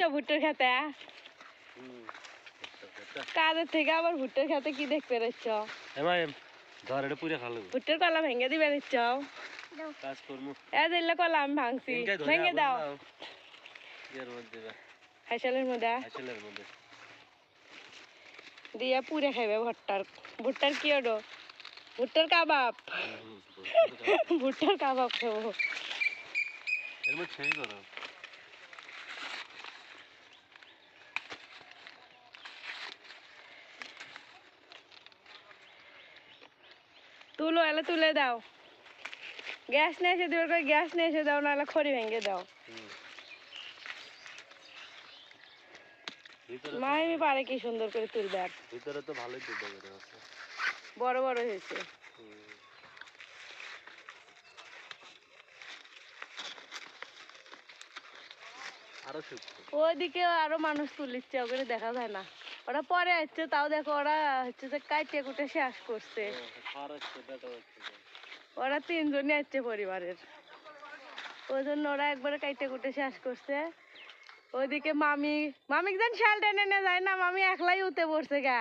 ভুট্টার খেতে হুম কাজের থেকে আবার ভুট্টার খেতে কি দেখতে পুরে খালো। ভুট্টার কলা ভেঙে কাজ করমু এ দিলে কলা আমি ভাঙছি। ভেঙে দাও। মধ্যে হাইসালের মধ্যে দিয়ে খাইবে ভুট্টার। ভুট্টার কি ওডো? ভুট্টার কাবাব। ভুট্টার কাবাব খাব। এর মধ্যে সেই করো। তুলো এলে তুলে দাও। গ্যাস নিয়ে এসে দেবে করে গ্যাস নিয়ে এসে দাও নাহলে খড়ি ভেঙে দাও। মাহিমি পারে কি সুন্দর করে তুলবে। ভিতরে তো ভালোই বড় বড় হয়েছে। আরও ওইদিকে আরও মানুষ তুলিচ্ছে ওগুলো দেখা যায় না। ওরা পরে আসছে তাও দেখো ওরা হচ্ছে যে কাইটে কুটে শেষ করছে। ওরা তিনজনই আসছে পরিবারের। ওই জন্য ওরা একবারে কাইটে কুটে শেষ করছে। ওইদিকে মামি মামি যেন শাল টেনে নিয়ে যায় না মামি একলাই উঠে পড়ছে গা।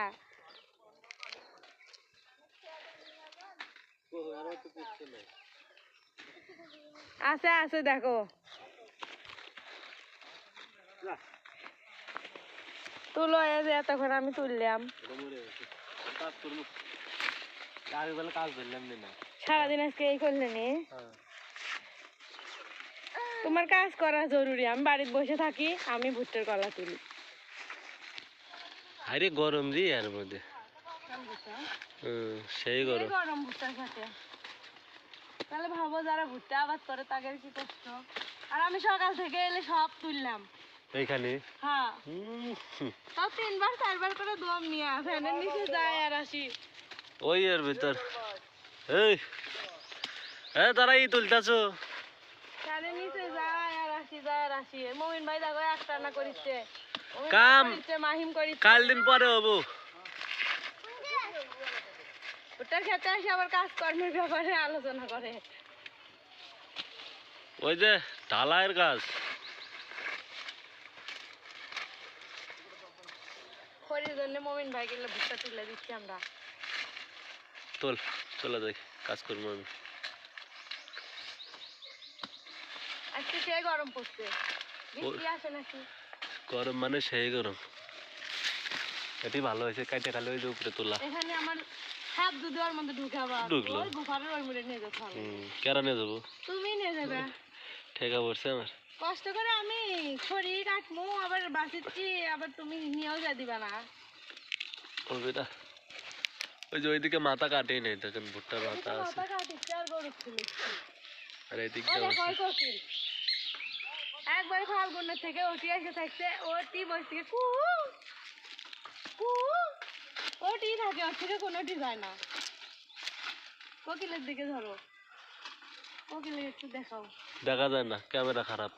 আছে আছে দেখো। তুলো এতক্ষণ আমি তুললাম। সারাদিন আজকে এই করলে নি? তোমার কাজ করা জরুরি আমি বাড়িতে বসে থাকি আমি ভুট্টার কলা তুলি। আরে গরম রে এর মধ্যে। সেই গরম। গরম ভুট্টার সাথে। তাহলে ভাবো যারা ভুট্টা আবাদ করে তাদের কি কষ্ট? আর আমি সকাল থেকে এলে সব তুললাম। এইখানে? হ্যাঁ। তাও তিনবার চারবার করে দম নিয়ে ফ্যানের নিচে যায় আর আসি। ওই এর ভিতর। এই। এ তারা ই তুলতাছো? ফ্যানের নিচে যায় আর আসি যায় আর আসি। মমিন ভাই দেখো একটা না করিচ্ছে। কাম। মাহিম করিচ্ছে। কাল দিন পরে হব। ভুট্টার খেতে আসে আবার কাজকর্মের ব্যাপারে আলোচনা করে। ওই যে ঢালাইয়ের কাজ। খড়ির জন্য মমিন ভাই গেলে ভুট্টা তুলে দিচ্ছি আমরা। তোল চলে যাই কাজ করব আমি। আজকে সে গরম পড়ছে। বৃষ্টি আসে নাকি? গরম মানে সেই গরম। এটি ভালো হয়েছে কাইটে খালি ওই যে উপরে তোলা। এখানে আমার হাত দুধের মধ্যে ঢুকাবা ঢুকলো। ওই গুফারের ওই মুড়ে নিয়ে কেরা নিয়ে যাব? তুমি নিয়ে যাবে। ঠেকা পড়ছে আমার। কষ্ট করে আমি শরীর কাটমু আবার বাঁচিচ্ছি আবার তুমি নিয়েও যা দিবা না। হবে না ওই যে ওইদিকে মাথা কাটেই নেই দেখেন ভুট্টার মাথা আছে। আর কোকিল একবার ফাল্গুনের থেকে ওটি এসে থাকছে ওটি বসে থেকে কু কু ওটি থাকে ওর থেকে কোনোটি যায় না। কোকিলের দিকে ধরো। কোকিলের একটু দেখাও। দেখা যায় না ক্যামেরা খারাপ।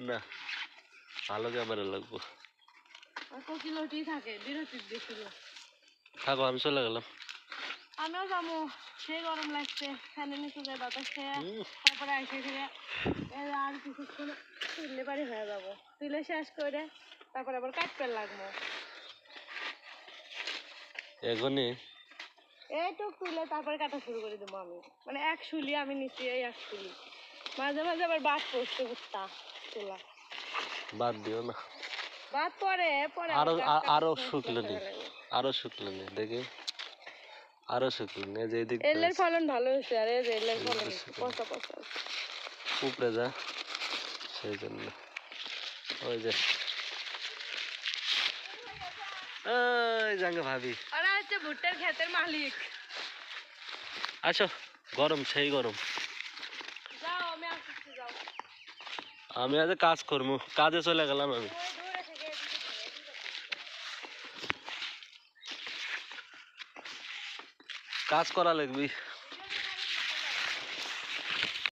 না। ভালো ক্যামেরা লাগবো। থাকে? বিরতির দিছিল থাকো আমি চলে গেলাম। আমিও যাব। সে গরম লাগছে ফ্যানের নিচে যায় বাতাস। খেয়ে তারপরে এই আর কিছুক্ষণ তুললে পারি হয়ে যাব। তুলে শেষ করে তারপরে আবার কাটতে লাগবো। এখনই? এইটুক তুলে তারপরে কাটা শুরু করে দেবো আমি। মানে এক শুলি আমি নিচে এই এক শুলি। মাঝে মাঝে আবার বাদ পড়ছে কুত্তা তোলা বাদ দিও না। বাদ পরে পরে আরও আরও শুকলো নি। আরও শুকলো নি দেখি। আরও শুকলো নি এই যে এদিক এলের ফলন ভালো হয়েছে আর এই যে এলের ফলন। পচা পচা উপরে যা সেই জন্য। ওই যে। ওই জাঙ্গে ভাবি। ওরা হচ্ছে ভুট্টার ক্ষেতের মালিক। আসো গরম সেই গরম যাও আমি আসছি যাও আমি আজ কাজ করব কাজে চলে গেলাম আমি। কাজ করা লাগবি